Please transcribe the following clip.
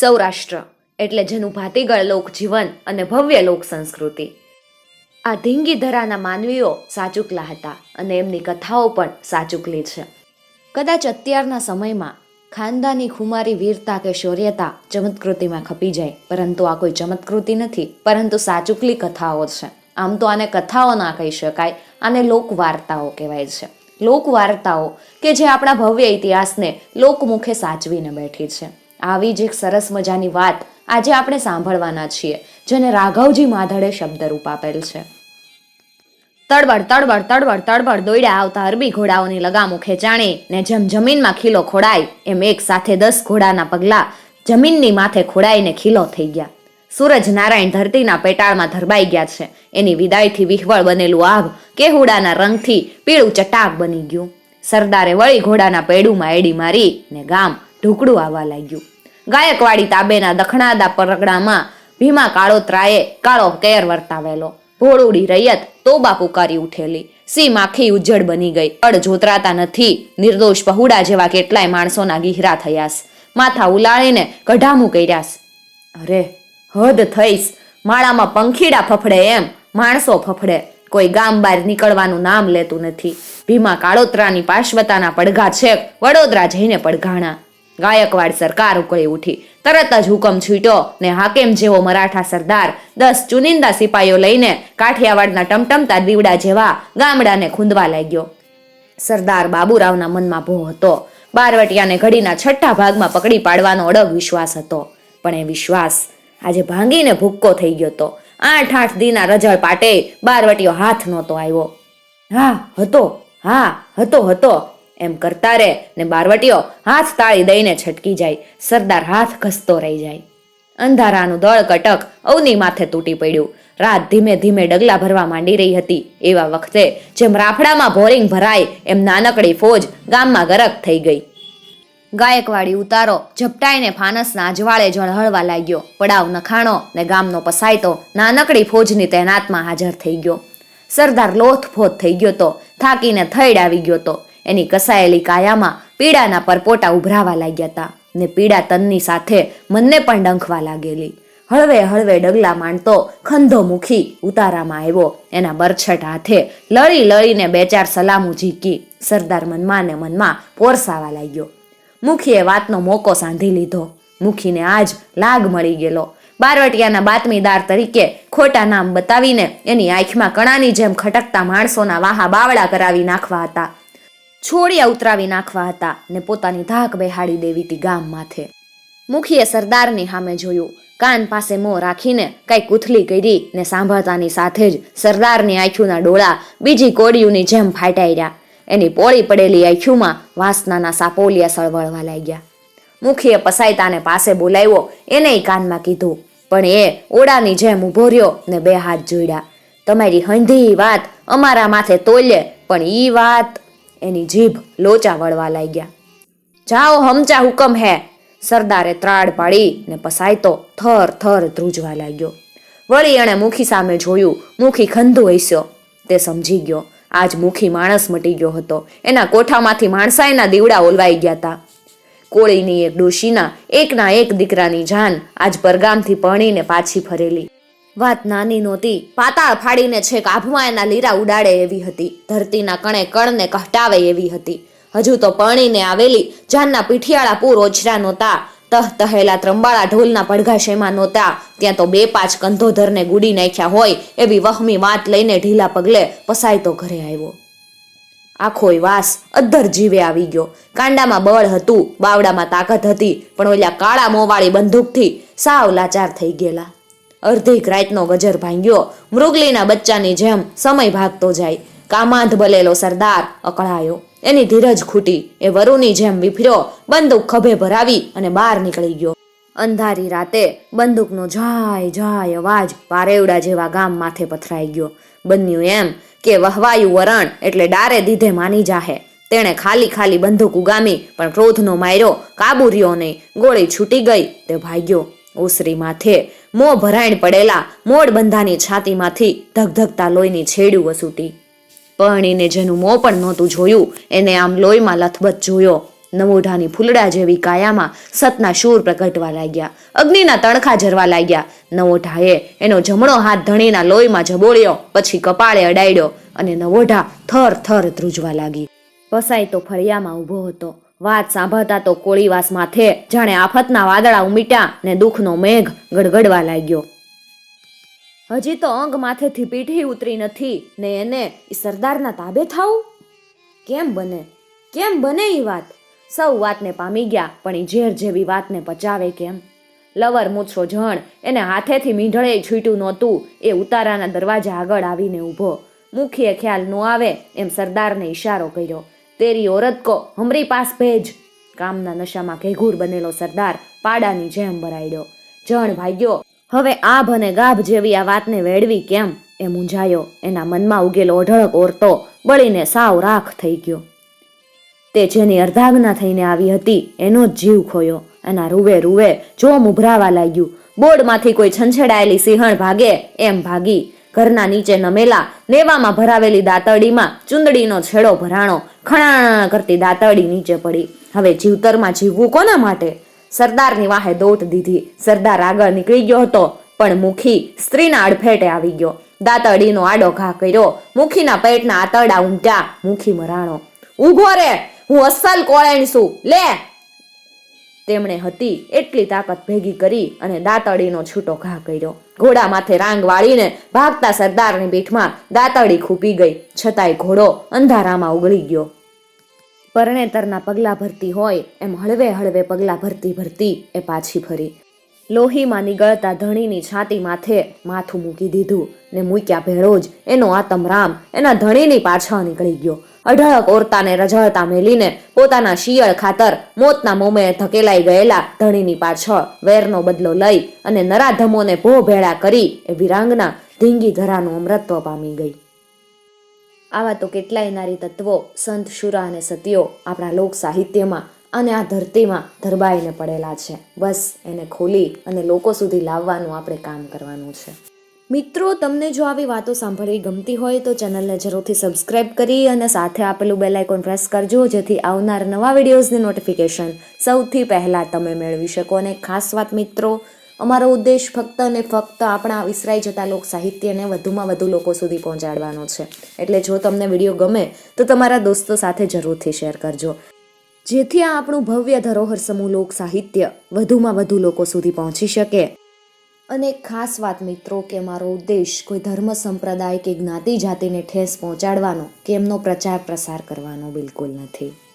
સૌરાષ્ટ્ર, એટલે જેનું ભાતીગળ લોકજીવન અને ભવ્ય લોક સંસ્કૃતિ. આ ધીંગી ધરાના માનવીઓ સાચુકલા હતા અને એમની કથાઓ પણ સાચુકલી છે. કદાચ અત્યારના સમયમાં ખાનદાની ખુમારી વીરતા કે શૌર્યતા ચમત્કૃતિમાં ખપી જાય, પરંતુ આ કોઈ ચમત્કૃતિ નથી, પરંતુ સાચુકલી કથાઓ છે. આમ તો આને કથાઓ ના કહી શકાય, આને લોકવાર્તાઓ કહેવાય છે. લોકવાર્તાઓ કે જે આપણા ભવ્ય ઇતિહાસને લોકમુખે સાચવીને બેઠી છે. આવી જ એક સરસ મજાની વાત આજે આપણે સાંભળવાના છીએ, જેને રાઘવજી માધડે શબ્દરૂપ આપેલ છે. તડબડ તડબડ તડબડ તડબડ દોડ્યા આવતા અરબી ઘોડાઓની લગામો ખેંચાણી ને જેમ જમીનમાં ખીલો ખોડાય, એમ એક સાથે દસ ઘોડાના પગલા જમીનની માથે ખોડાઈને ખીલો થઈ ગયા. સૂરજ નારાયણ ધરતીના પેટાળમાં ધરબાઈ ગયા છે. એની વિદાયથી વિહવળ બનેલું આભ કેહુડાના રંગથી પીળું ચટાક બની ગયું. સરદારે વળી ઘોડાના પૈડુમાં એડી મારી ને ગામ ઢુકડું આવવા લાગ્યું. ગાયકવાડી તાબેના દખણાદા પરગડામાં ભીમા કાળોતરાએ કાળો કેર વર્તાવેલો. ભોળુડી રૈયત તોબા પુકારી ઉઠેલી. સી માખી ઉજ્જડ બની ગઈ. અડ જોતરાતા નથી. નિર્દોષ પહુડા જેવા કેટલાય માણસોના ગીહરા થયાસ. માથા ઉલાળીને કઢામું કર્યાસ. અરે, હદ થઈશ માળામાં પંખીડા ફફડે એમ. માણસો ફફડે. કોઈ ગામ બહાર નીકળવાનું નામ લેતું નથી. ભીમા કાળોતરાની પાર્શ્વતાના પડઘા છેક વડોદરા જઈને પડઘાણા. ગાયકવાડ સરકાર ઉકળી ઉઠી. તરત જ હુકમ છૂટ્યો ને હાકેમ જેવો મરાઠા સરદાર દસ ચુનિંદા સિપાઈઓ લઈને કાઠિયાવાડના ટમટમતા દીવડા જેવા ગામડાને ખૂંદવા લાગ્યો. સરદાર બાબુરાવના મનમાં ભો હતો. બારવટિયાને ઘડીના છઠ્ઠા ભાગમાં પકડી પાડવાનો અડગ વિશ્વાસ હતો. પણ એ વિશ્વાસ આજે ભાંગીને ભૂક્કો થઈ ગયો હતો. આઠ આઠ દીના રજળ પાટે બારવટીયો હાથ નહોતો આવ્યો. હા, હતો. હા, હતો હતો. એમ કરતા રે ને બારવટીઓ હાથ તાળી દઈને છટકી જાય, સરદાર હાથ ઘસતો રહી જાય. અંધારાનું દળ કટક અવની માથે તૂટી પડ્યું. રાત ધીમે ધીમે ડગલા ભરવા માંડી રહી હતી. એવા વખતે જેમ રાફડામાં બોરિંગ ભરાય, એમ નાનકડી ફોજ ગામમાં ગરક થઈ ગઈ. ગાયકવાડી ઉતારો ઝપટાઈને ફાનસના અજવાળે ઝળહળવા લાગ્યો. પડાવ નખાણો ને ગામનો પસાયતો નાનકડી ફોજની તૈનાતમાં હાજર થઈ ગયો. સરદાર લોથફોથ થઈ ગયો તો, થાકીને થઈડ આવી ગયો તો. એની કસાયેલી કાયામાં પીડાના પરપોટા ઉભરાવા લાગ્યા હતા ને પીડા તનની સાથે મનને પણ ડંખવા લાગેલી. હળવે હળવે ડગલા માંડતો ખંધો મુખી ઉતારામાં આવ્યો. એના બરછટ હાથે લળી લળીને બે ચાર સલામું ઝીકી સરદાર મનમાં ને મનમાં પોરસાવા લાગ્યો. મુખીએ વાતનો મોકો સાંધી લીધો. મુખીને આજ લાગ મળી ગયેલો. બારવટિયાના બાતમીદાર તરીકે ખોટા નામ બતાવીને એની આંખમાં કણાની જેમ ખટકતા માણસોના વાહા બાવળા કરાવી નાખવા હતા. છોડિયા ઉતરાવી નાખવા હતા ને પોતાની ધાક બેહાડી દેવી હતી ગામ માથે. મુખીએ સરદારની સામે જોયું. કાન પાસે મોં રાખીને કઈ કૂથલી કરી ને સાંભળતાની સાથે જ સરદારની આંખ્યુના ડોળા બીજી કોડિયુંની જેમ ફાટાઈ એની પોળી પડેલી આંખ્યુમાં વાસનાના સાપોલિયા સળવળવા લાગ્યા. મુખીએ પસાયતાને પાસે બોલાવ્યો. એને કાનમાં કીધું, પણ એ ઓડાની જેમ ઊભો રહ્યો ને બે હાથ જોડ્યા. તમારી હંધી વાત અમારા માથે તોલે પણ ઈ વાત એની જીભ લોચા વળવા લાગ્યા. જાઓ હમચા હુકમ હે. સરદારે ત્રાડ પાડી ને પસાયતો થર થર ધ્રુજવા લાગ્યો. વળી એણે મુખી સામે જોયું, મુખી ખંધુ હસ્યો. તે સમજી ગયો, આજ મુખી માણસ મટી ગયો હતો. એના કોઠામાંથી માણસાઈના દીવડા ઓલવાઈ ગયા હતા કોળીની એક ડોશીના એકના એક દીકરાની જાન આજ પરગામથી પરણીને પાછી ફરેલી. વાત નાની નહોતી. પાતાળ ફાડીને છેક આભમાં એના લીરા ઉડાડે એવી હતી. ધરતીના કણે કણને કહટાવે એવી હતી. હજુ તો પરણીને આવેલી જાનના પીઠિયાળા પૂર ઓછરા નહોતા. તહ તહેલા ત્રંબાળા ઢોલના પડઘાશેમાં નહોતા. ત્યાં તો બે પાંચ કંધોધરને ગુડી નાખ્યા હોય એવી વહમી વાત લઈને ઢીલા પગલે પસાયતો ઘરે આવ્યો. આખોય વાસ અદ્ધર જીવે આવી ગયો. કાંડામાં બળ હતું, બાવડામાં તાકાત હતી, પણ ઓલા કાળા મોવાળી બંદૂકથી સાવ લાચાર થઈ ગયેલા. અડધી રાતનો ગજર ભાંગ્યો. મૃગલીના બચ્ચાની જેમ સમય ભાગતો જાય. કામાંધ બલેલો સરદાર અકળાયો. એની ધીરજ ખૂટી. એ વરુની જેમ વિફર્યો. બંદૂક ખભે ભરાવી અને બહાર નીકળી ગયો. અંધારી રાતે બંદૂકનો જાય જાય અવાજ પારેવડા જેવા ગામ માથે પથરાઈ ગયો. બન્યું એમ કે વહવાયું વરણ એટલે ડારે દીધે માની જાહે. તેણે ખાલી ખાલી બંદૂક ઉગામી, પણ ક્રોધનો માર્યો કાબુ નહીં ગોળી છૂટી ગઈ, તે ભાગ્યો. ઓસરી માથે મોં ભરાઈણ પડેલા મોડ બંધાની છાતીમાંથી ધગધગતા લોહીની છેડું વસૂટી. પરણીને જેનું મોં પણ નહોતું જોયું, એને આમ લોહીમાં લથબથ જોયો. નવોઢાની ફૂલડા જેવી કાયામાં સતના શૂર પ્રગટવા લાગ્યા, અગ્નિના તણખા ઝરવા લાગ્યા. નવોઢાએ એનો જમણો હાથ ધણીના લોહીમાં જબોળ્યો પછી કપાળે અડાડ્યો અને નવોઢા થર થર ધ્રુજવા લાગી. વસાઈ તો ફળિયામાં ઊભો હતો. વાત સાંભળતા તો કોળીવાસ માથે જાણે આફતના વાદળા ઉમીટ્યા ને દુઃખનો મેઘ ગડગડવા લાગ્યો. હજી તો અંગ માથેથી પીઠી ઉતરી નથી ને એને સરદારના તાબે થાવું કેમ બને? કેમ બને એ વાત? સૌ વાતને પામી ગયા, પણ એ ઝેર જેવી વાતને પચાવે કેમ? લવર મૂછો જણ, એને હાથેથી મીંઢળે છૂટ્યું નહોતું, એ ઉતારાના દરવાજા આગળ આવીને ઊભો. મુખીએ ખ્યાલ ન આવે, એમ સરદારને ઈશારો કર્યો. તેરી ઓરત કો હમરી પાસ ભેજ. કામના નશામાં ઘેઘૂર બનેલો સરદાર પાડાની જેમ ભરાયડ્યો. જણ ભાગ્યો, હવે આભ અને ગાભ જેવી આ વાતને વેડવી કેમ? એ મૂંઝાયો. એના મનમાં ઉગેલો અઢળક ઓરતો બળીને સાવ રાખ થઈ ગયો. તે જેની અર્ધાગ્ના થઈને આવી હતી, એનો જ જીવ ખોયો. એના રૂવે રૂવે જોમ ઉભરાવા લાગ્યું. બોર્ડમાંથી કોઈ છંછેડાયેલી સિંહણ ભાગે, એમ ભાગી ઘરના નીચે નમેલા નેવામાં ભરાવેલી દાતરડીમાં ચુંદડીનો છેડો ભરાણો ખણાણા કરતી દાતરડી નીચે પડી. હવે જીવતરમાં જીવવું કોના માટે? સરદારની વાહે દોટ દીધી. સરદાર આગળ નીકળી ગયો હતો, પણ મુખી સ્ત્રીના અડફેટે આવી ગયો. દાતરડીનો આડો ઘા કર્યો. મુખીના પેટના આતરડા ઊંઘ્યા મુખી મરાણો ઊભો રે, હું અસલ કોળેણ છું લે તેમણે હતી એટલી તાકાત ભેગી કરી અને દાતરડીનો છૂટો ઘા કર્યો. ઘોડા માથે રાંગ વાળીને ભાગતા સરદારની પીઠમાં દાતરડી ખૂપી ગઈ. છતાંય ઘોડો અંધારામાં ઉગળી ગયો. પરણેતરના પગલા ભરતી હોય એમ હળવે હળવે પગલા ભરતી ભરતી એ પાછી ફરી. લોહીમાં નીગળતા ધણીની છાતી માથે માથું મૂકી દીધું ને મૂક્યા ભેળો જ એનો આતમરામ એના ધણીની પાછળ નીકળી ગયો. અઢળક ઓરતાને રજળતા મેલીને પોતાના શિયળ ખાતર મોતના મોમે ધકેલાઈ ગયેલા ધણીની પાછળ વેરનો બદલો લઈ અને નરાધમોને ભો ભેળા કરી એ વિરાંગના ધીંગી ધરાનું અમૃતત્વ પામી ગઈ. આવા તો કેટલાય નારી તત્વો, સંત, શુરા અને સતીઓ આપણા લોક સાહિત્યમાં અને આ ધરતીમાં ધરબાઈને પડેલા છે. બસ એને ખોલી અને લોકો સુધી લાવવાનું આપણે કામ કરવાનું છે. મિત્રો, તમને જો આવી વાતો સાંભળવી ગમતી હોય તો ચેનલને જરૂરથી સબસ્ક્રાઇબ કરી અને સાથે આપેલું બેલ આઇકોન પ્રેસ કરજો, જેથી આવનાર નવા વિડીયોઝની નોટિફિકેશન સૌથી પહેલાં તમે મેળવી શકો. અને ખાસ વાત મિત્રો, અમારો ઉદ્દેશ ફક્ત અને ફક્ત આપણા વિસરાઈ જતા લોક સાહિત્યને વધુમાં વધુ લોકો સુધી પહોંચાડવાનો છે. એટલે જો તમને વીડિયો ગમે, તો તમારા દોસ્તો સાથે જરૂરથી શેર કરજો. જેથી આ આપણું ભવ્ય ધરોહર સમૂહ લોક સાહિત્ય વધુમાં વધુ લોકો સુધી પહોંચી શકે. અને ખાસ વાત મિત્રો કે મારો ઉદ્દેશ કોઈ ધર્મ સંપ્રદાય કે જ્ઞાતિ જાતિને ઠેસ પહોંચાડવાનો કે એમનો પ્રચાર પ્રસાર કરવાનો બિલકુલ નથી.